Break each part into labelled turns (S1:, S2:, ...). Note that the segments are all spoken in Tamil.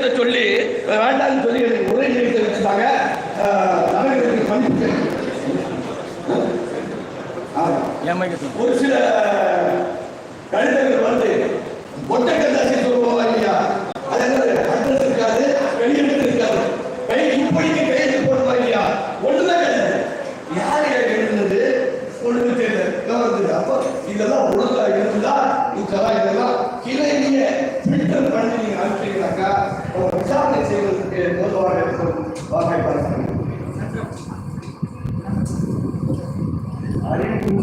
S1: நிகழ்த்த சொல்லி வேண்டாம்னு சொல்லி எனக்கு உரை நிகழ்த்த வச்சுட்டாங்க. ஒரு சில கடிதங்கள் வந்து ஒட்டை கந்தாசி சொல்லுவோம் இல்லையா? அது என்னது? அட்ரஸ் இருக்காது வெளியிட்டு இருக்காது.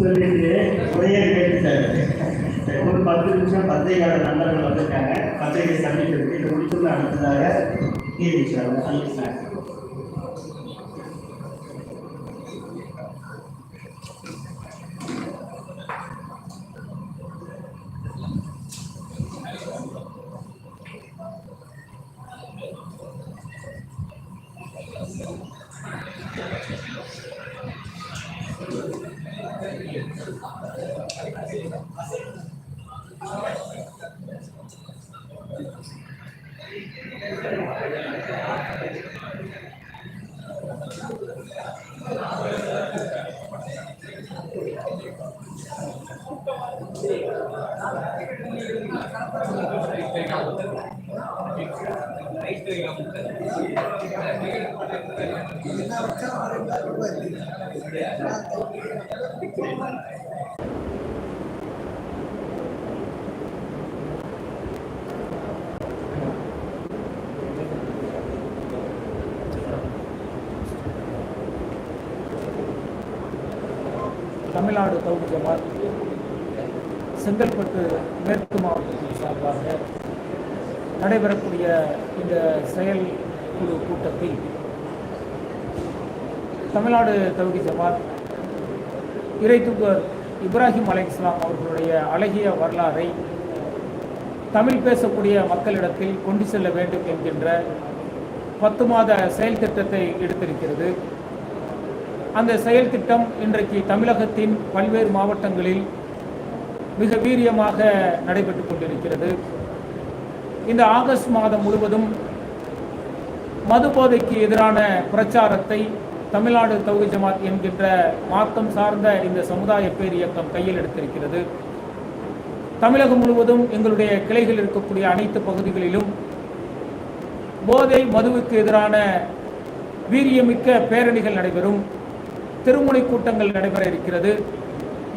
S2: சொல்லிட்டு உரையை கேட்டுட்டாரு ஒரு பத்து நிமிஷம் பத்திரிகையாளர் நண்பர்கள் வந்திருக்காங்க. பத்திரிகை சந்திப்பிற்கு இது முடிச்சுள்ள அடுத்ததாக நீதிச்சார் சந்திச்சாங்க
S3: தமிழ்நாடு தௌஹீத் ஜமாத் செங்கல்பட்டு மேற்கு நடைபெறக்கூடிய இந்த செயல் குழு கூட்டத்தில் தமிழ்நாடு தௌஹீத் ஜமாத் இறை தூதர் இப்ராஹிம் அலை இஸ்லாம் அவர்களுடைய அழகிய வரலாறை தமிழ் பேசக்கூடிய மக்களிடத்தில் கொண்டு செல்ல வேண்டும் என்கின்ற பத்து மாத செயல் திட்டத்தை எடுத்திருக்கிறது. அந்த செயல் திட்டம் இன்றைக்கு தமிழகத்தின் பல்வேறு மாவட்டங்களில் மிக வீரியமாக நடைபெற்று கொண்டிருக்கிறது. இந்த ஆகஸ்ட் மாதம் முழுவதும் மது போதைக்கு எதிரான பிரச்சாரத்தை தமிழ்நாடு தௌஹி ஜமாத் என்கின்ற மார்க்கம் சார்ந்த இந்த சமுதாய பேர் இயக்கம் கையில் எடுத்திருக்கிறது. தமிழகம் முழுவதும் எங்களுடைய கிளைகள் இருக்கக்கூடிய அனைத்து பகுதிகளிலும் போதை மதுவுக்கு எதிரான வீரியமிக்க பேரணிகள் நடைபெறும். திருமுனை கூட்டங்கள் நடைபெற இருக்கிறது.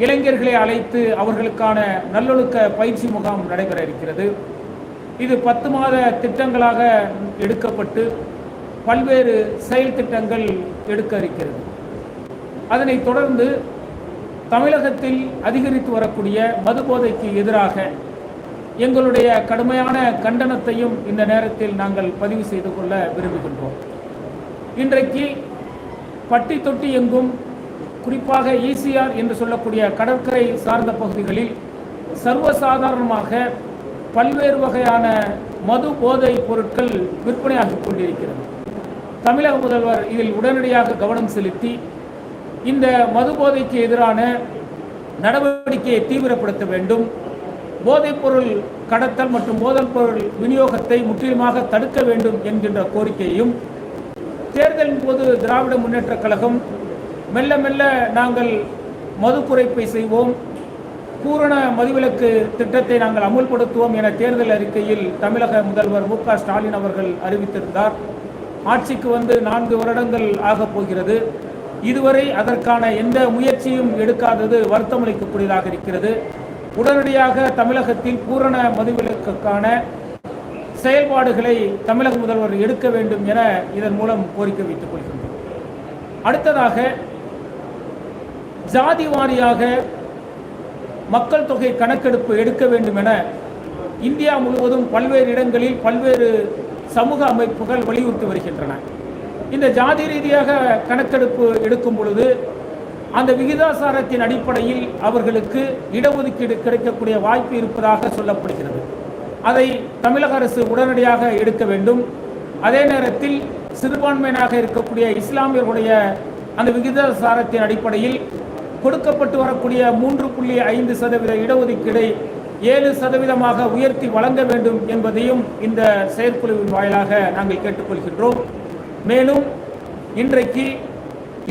S3: இளைஞர்களை அழைத்து அவர்களுக்கான நல்லொழுக்க பயிற்சி முகாம் நடைபெற இருக்கிறது. இது பத்து மாத திட்டங்களாக எடுக்கப்பட்டு பல்வேறு செயல் திட்டங்கள் எடுக்க இருக்கிறது. அதனைத் தொடர்ந்து தமிழகத்தில் அதிகரித்து வரக்கூடிய மதுபோதைக்கு எதிராக எங்களுடைய கடுமையான கண்டனத்தையும் இந்த நேரத்தில் நாங்கள் பதிவு செய்து கொள்ள விரும்புகின்றோம். இன்றைக்கு பட்டி தொட்டி எங்கும் குறிப்பாக ஈசிஆர் என்று சொல்லக்கூடிய கடற்கரை சார்ந்த பகுதிகளில் சர்வசாதாரணமாக பல்வேறு வகையான மது போதை பொருட்கள் விற்பனையாகிக் கொண்டிருக்கிறது. தமிழக முதல்வர் இதில் உடனடியாக கவனம் செலுத்தி இந்த மது போதைக்கு எதிரான நடவடிக்கையை தீவிரப்படுத்த வேண்டும். போதைப்பொருள் கடத்தல் மற்றும் போதைப் பொருள் விநியோகத்தை முற்றிலுமாக தடுக்க வேண்டும் என்கின்ற கோரிக்கையையும் தேர்தலின் போது திராவிட முன்னேற்றக் கழகம் மெல்ல மெல்ல நாங்கள் மது குறைப்பை செய்வோம். பூரண மதுவிலக்கு திட்டத்தை நாங்கள் அமுல்படுத்துவோம் என தேர்தல் அறிக்கையில் தமிழக முதல்வர் மு ஸ்டாலின் அவர்கள் அறிவித்திருந்தார். ஆட்சிக்கு வந்து நான்கு வருடங்கள் ஆகப் போகிறது. இதுவரை அதற்கான எந்த முயற்சியும் எடுக்காதது வருத்தமளிக்கக்கூடியதாக இருக்கிறது. உடனடியாக தமிழகத்தில் பூரண மதுவிலக்குக்கான செயல்பாடுகளை தமிழக முதல்வர் எடுக்க வேண்டும் என இதன் மூலம் கோரிக்கை வைத்துக் கொள்கின்றோம். அடுத்ததாக ஜாதி வாரியாக மக்கள் தொகை கணக்கெடுப்பு எடுக்க வேண்டும் என இந்தியா முழுவதும் பல்வேறு இடங்களில் பல்வேறு சமூக அமைப்புகள் வலியுறுத்தி வருகின்றன. இந்த ஜாதி ரீதியாக கணக்கெடுப்பு எடுக்கும் பொழுது அந்த விகிதாசாரத்தின் அடிப்படையில் அவர்களுக்கு இடஒதுக்கீடு கிடைக்கக்கூடிய வாய்ப்பு இருப்பதாக சொல்லப்படுகிறது. அதை தமிழக அரசு உடனடியாக எடுக்க வேண்டும். அதே நேரத்தில் சிறுபான்மையினராக இருக்கக்கூடிய இஸ்லாமியர்களுடைய அந்த விகிதாசாரத்தின் அடிப்படையில் கொடுக்கப்பட்டு வரக்கூடிய மூன்று புள்ளி ஐந்து சதவீத இடஒதுக்கீடை ஏழு சதவீதமாக உயர்த்தி வழங்க வேண்டும் என்பதையும் இந்த செயற்குழுவின் வாயிலாக நாங்கள் கேட்டுக்கொள்கின்றோம். மேலும் இன்றைக்கு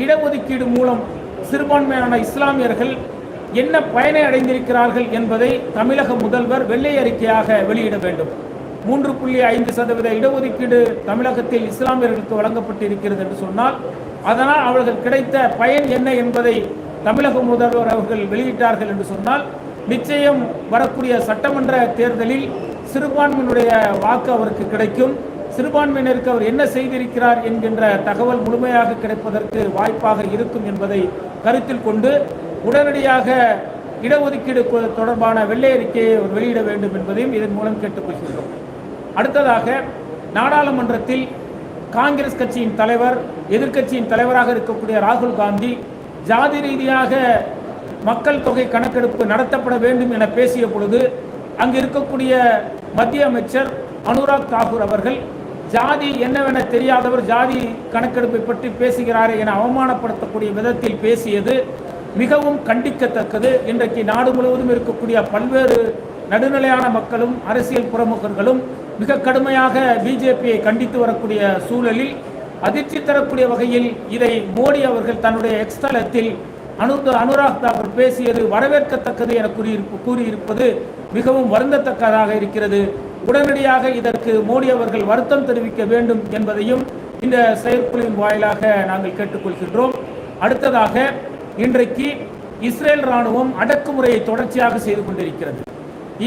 S3: இடஒதுக்கீடு மூலம் சிறுபான்மையான இஸ்லாமியர்கள் என்ன பயனை அடைந்திருக்கிறார்கள் என்பதை தமிழக முதல்வர் வெள்ளை அறிக்கையாக வெளியிட வேண்டும். மூன்று புள்ளி ஐந்து சதவீத இடஒதுக்கீடு தமிழகத்தில் இஸ்லாமியர்களுக்கு வழங்கப்பட்டிருக்கிறது என்று சொன்னால் அதனால் அவர்கள் கிடைத்த பயன் என்ன என்பதை தமிழக முதல்வர் அவர்கள் வெளியிட்டார்கள் என்று சொன்னால் நிச்சயம் வரக்கூடிய சட்டமன்ற தேர்தலில் சிறுபான்மையினுடைய வாக்கு அவருக்கு கிடைக்கும். சிறுபான்மையினருக்கு அவர் என்ன செய்திருக்கிறார் என்கின்ற தகவல் முழுமையாக கிடைப்பதற்கு வாய்ப்பாக இருக்கும் என்பதை கருத்தில் கொண்டு உடனடியாக இடஒதுக்கீடு தொடர்பான வெள்ளை அறிக்கையை அவர் வெளியிட வேண்டும் என்பதையும் இதன் மூலம் கேட்டுக்கொள்கின்றோம். அடுத்ததாக நாடாளுமன்றத்தில் காங்கிரஸ் கட்சியின் தலைவர் எதிர்க்கட்சியின் தலைவராக இருக்கக்கூடிய ராகுல் காந்தி ஜாதி ரீதியாக மக்கள் தொகை கணக்கெடுப்பு நடத்தப்பட வேண்டும் என பேசிய பொழுது அங்கு இருக்கக்கூடிய மத்திய அமைச்சர் அனுராக் தாகூர் அவர்கள் ஜாதி என்னவென தெரியாதவர் ஜாதி கணக்கெடுப்பை பற்றி பேசுகிறாரே என அவமானப்படுத்தக்கூடிய விதத்தில் பேசியது மிகவும் கண்டிக்கத்தக்கது. இன்றைக்கு நாடு முழுவதும் இருக்கக்கூடிய பல்வேறு நடுநிலையான மக்களும் அரசியல் பிரமுகர்களும் மிக கடுமையாக பிஜேபியை கண்டித்து வரக்கூடிய சூழலில் அதிர்ச்சி தரக்கூடிய வகையில் இதை மோடி அவர்கள் தன்னுடைய எக்ஸ்தலத்தில் அனு அனுராக் தாக்கூர் பேசியது வரவேற்கத்தக்கது என கூறியிருப்பு கூறியிருப்பது மிகவும் வருந்தத்தக்கதாக இருக்கிறது. உடனடியாக இதற்கு மோடி அவர்கள் வருத்தம் தெரிவிக்க வேண்டும் என்பதையும் இந்த செயற்குழுவின் வாயிலாக நாங்கள் கேட்டுக்கொள்கின்றோம். அடுத்ததாக இன்றைக்கு இஸ்ரேல் ராணுவம் அடக்குமுறையை தொடர்ச்சியாக செய்து கொண்டிருக்கிறது.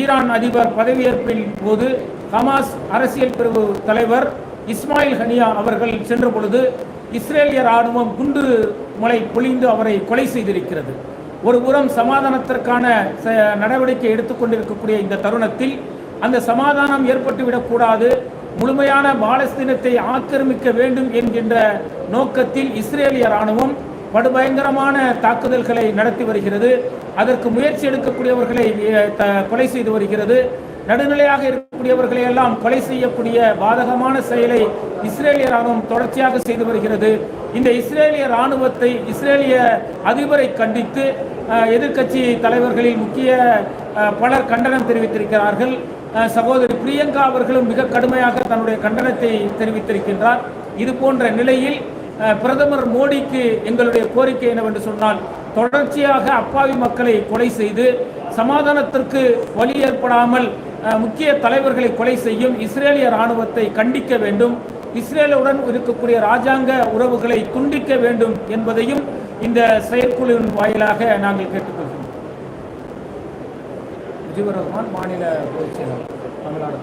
S3: ஈரான் அதிபர் பதவியேற்பின் போது ஹமாஸ் அரசியல் பிரிவு தலைவர் இஸ்மாயில் ஹனியா அவர்கள் சென்ற பொழுது இஸ்ரேலிய ராணுவம் குண்டு மலை பொழிந்து அவரை கொலை செய்திருக்கிறது. ஒரு புறம் சமாதானத்திற்கான ச- நடவடிக்கை எடுத்துக்கொண்டிருக்கக்கூடிய இந்த தருணத்தில் அந்த சமாதானம் ஏற்பட்டுவிடக்கூடாது முழுமையான பாலஸ்தீனத்தை ஆக்கிரமிக்க வேண்டும் என்கின்ற நோக்கத்தில் இஸ்ரேலிய ராணுவம் படுபயங்கரமான தாக்குதல்களை நடத்தி வருகிறது. அதற்கு முயற்சி எடுக்கக்கூடியவர்களை த- கொலை செய்து வருகிறது. நடுநிலையாக இருக்கக்கூடியவர்களை எல்லாம் கொலை செய்யக்கூடிய பாதகமான செயலை இஸ்ரேலிய ராணுவம் தொடர்ச்சியாக செய்து வருகிறது. இந்த இஸ்ரேலிய ராணுவத்தை இஸ்ரேலிய அதிபரை கண்டித்து எதிர்க்கட்சி தலைவர்களில் முக்கிய பலர் கண்டனம் தெரிவித்திருக்கிறார்கள். சகோதரி பிரியங்கா அவர்களும் மிக கடுமையாக தன்னுடைய கண்டனத்தை தெரிவித்திருக்கின்றார். இது போன்ற நிலையில் பிரதமர் மோடிக்கு எங்களுடைய கோரிக்கை என்னவென்று சொன்னால் தொடர்ச்சியாக அப்பாவி மக்களை கொலை செய்து சமாதானத்திற்கு வழி ஏற்படாமல் முக்கிய தலைவர்களை கொலை செய்யும் இஸ்ரேலிய ராணுவத்தை கண்டிக்க வேண்டும். இஸ்ரேலுடன் இருக்கக்கூடிய ராஜாங்க உறவுகளை துண்டிக்க வேண்டும் என்பதையும் இந்த செயற்குழுவின் வாயிலாக நாங்கள் கேட்டுக்கொள்கிறோம். முஜிபுர் ரஹ்மான் மாநில பொதுச் செயலாளர் தமிழ்நாடு